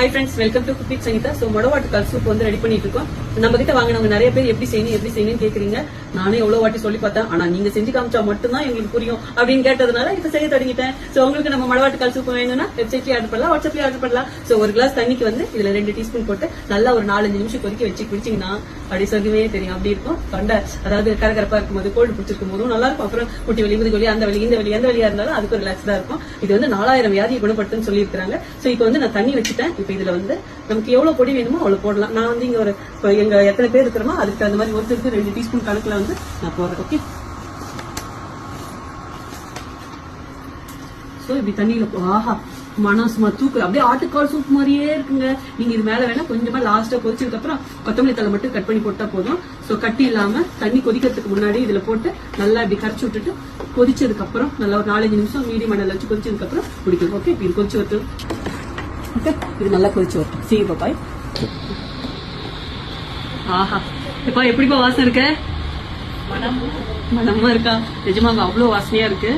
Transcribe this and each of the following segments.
Hi friends welcome to cook it Sangeetha so மொடவாட்டு கல் soup வந்து ready பண்ணிட்டு இருக்கோம் நம்ம கிட்ட வாங்கினவங்க நிறைய பேர் எப்படி செய்யணும் எப்படி செய்யணும்னு கேக்குறீங்க. நானே எவ்வளவு வாட்டி சொல்லி பார்த்தேன். ஆனா நீங்க செஞ்சு காமிச்சா மட்டும்தான் எங்களுக்கு புரியும் அப்படின்னு கேட்டதுனால இப்ப செய்ய தொடங்கிட்டேன். ஸோ உங்களுக்கு நம்ம மொடவாட்டு கல் சூப் வேணும்னா வெப்சைட்லயே ஆர்டர் பண்ணலாம் வாட்ஸ்அப்லயே ஆர்டர் பண்ணலாம். ஸோ ஒரு கிளாஸ் தண்ணிக்கு வந்து இதுல ரெண்டு டீஸ்பூன் போட்டு நல்லா ஒரு நாலஞ்சு நிமிஷம் கொதிக்க வச்சு குடிச்சிங்கன்னா அப்படி சொர்க்கமே தெரியும். அப்படி இருக்கும். தொண்டை அதாவது கரகரப்பா இருக்கும்போது கோல்டு பிடிச்சிருக்கும் போதும் நல்லா இருக்கும். அப்புறம் குட்டி வலி முதுகு வலி அந்த வலி இந்த வலி எந்த வழியா இருந்தாலும் அதுக்கு ஒரு ரிலாக்ஸ் தான் இருக்கும். இது வந்து நாலாயிரம் வியாதியை குணப்படுத்துன்னு சொல்லியிருக்காங்க ஸோ இப்போ வந்து நான் தண்ணி வச்சுட்டேன். இப்போ இதுல வந்து நமக்கு எவ்வளவு பொடி வேணுமோ அவ்வளவு போடலாம். நான் வந்து இங்க ஒரு இப்போ எங்க எத்தனை பேர் இருக்கிறோமோ அதுக்கு அந்த மாதிரி ஒருத்தருக்கு ரெண்டு டீஸ்பூன் கணக்குல வந்து நான் போடுறேன் ஓகே இப்படி தண்ணியில போ- ஆஹா மனம் சும்மா தூக்கு அப்படியே ஆட்டுக்கால் சூப் மாதிரியே இருக்குங்க. நீங்க இது மேல வேணா கொஞ்சமா லாஸ்டா கொதிச்சதுக்கு அப்புறம் கொத்தமல்லி தலை மட்டும் கட் பண்ணி போட்டா போதும். சோ கட்டி இல்லாம தண்ணி கொதிக்கிறதுக்கு முன்னாடி இதுல போட்டு நல்லா இப்படி கரைச்சு விட்டுட்டு கொதிச்சதுக்கு அப்புறம் நல்லா ஒரு நாலஞ்சு நிமிஷம் மீடியம் மணல வச்சு கொதிச்சதுக்கு அப்புறம் பிடிக்கும் ஓகே இப்படி கொதிச்சு வரட்டும். ஓகே இது நல்லா கொதிச்சு வரட்டும் சீ பாய் ஆஹா இப்ப எப்படிப்பா வாசம் இருக்க மனமா இருக்கா நிஜமாங்க அவ்வளோ வாசனையா இருக்கு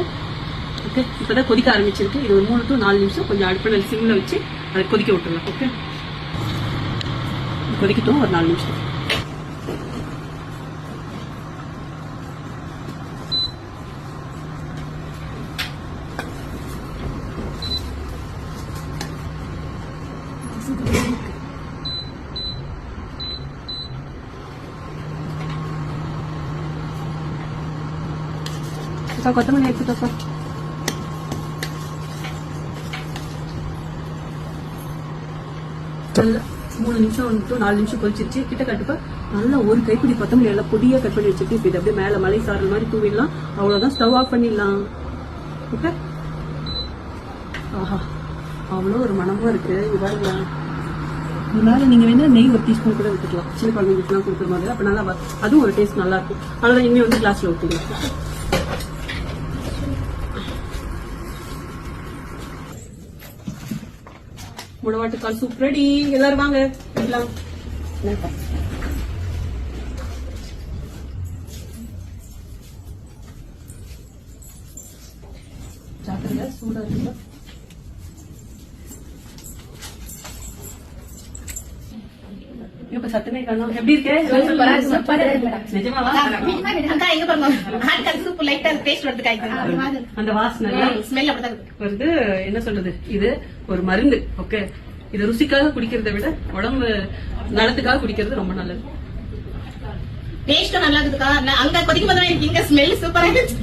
ஓகே இப்பதான் கொதிக்க ஆரம்பிச்சிருக்கு இது ஒரு மூணு டு நாலு நிமிஷம் கொஞ்சம் அடுப்பில் சிம்ல வச்சு அதை கொதிக்க விட்டுருலாம் ஓகே கொதிக்கட்டும் ஒரு நாலு நிமிஷம் அக்கா கொத்தமல்லி எடுத்துக்கோக்கா நல்லா மூணு நிமிஷம் வந்துட்டு நாலு நிமிஷம் கொதிச்சிருச்சு கிட்ட கட்டுப்பா நல்லா ஒரு கைப்பிடி கொத்தமல்லி எல்லாம் பொடியா கட் பண்ணி வச்சிருக்கு இப்போ இது அப்படியே மேல மலை சாரல் மாதிரி தூவிடலாம் அவ்வளவுதான் ஸ்டவ் ஆஃப் பண்ணிடலாம் ஓகே ஆஹா அவ்வளோ ஒரு மனமும் இருக்கு இது பாருங்க அதனால நீங்க வேணா நெய் ஒரு டீஸ்பூன் கூட விட்டுக்கலாம். சின்ன குழந்தைங்களுக்குலாம் கொடுக்குற மாதிரி. அப்ப நல்லா அதுவும் ஒரு டேஸ்ட் நல்லா இருக்கும். அதனால இனிமே வந்து கிளாஸ்ல ஊற்றிக்கலாம் முடவாட்டுக்கால் சூப் ரெடி எல்லாரும் வாங்க. எல்லாம் சூடா இருக்குல்ல இப்ப சத்தமே காணோம் எப்படி இருக்கே. அந்த வாசனை என்ன சொல்றது? இது ஒரு மருந்து ஓகே இது ருசிக்காக குடிக்கிறதை விட உடம்பு நலத்துக்காக குடிக்கிறது ரொம்ப நல்லது. உம் நல்லா இருக்குதுக்கா. அங்க கொதிக்கும் போது எனக்கு இங்க smell சூப்பரா இருந்துச்சு.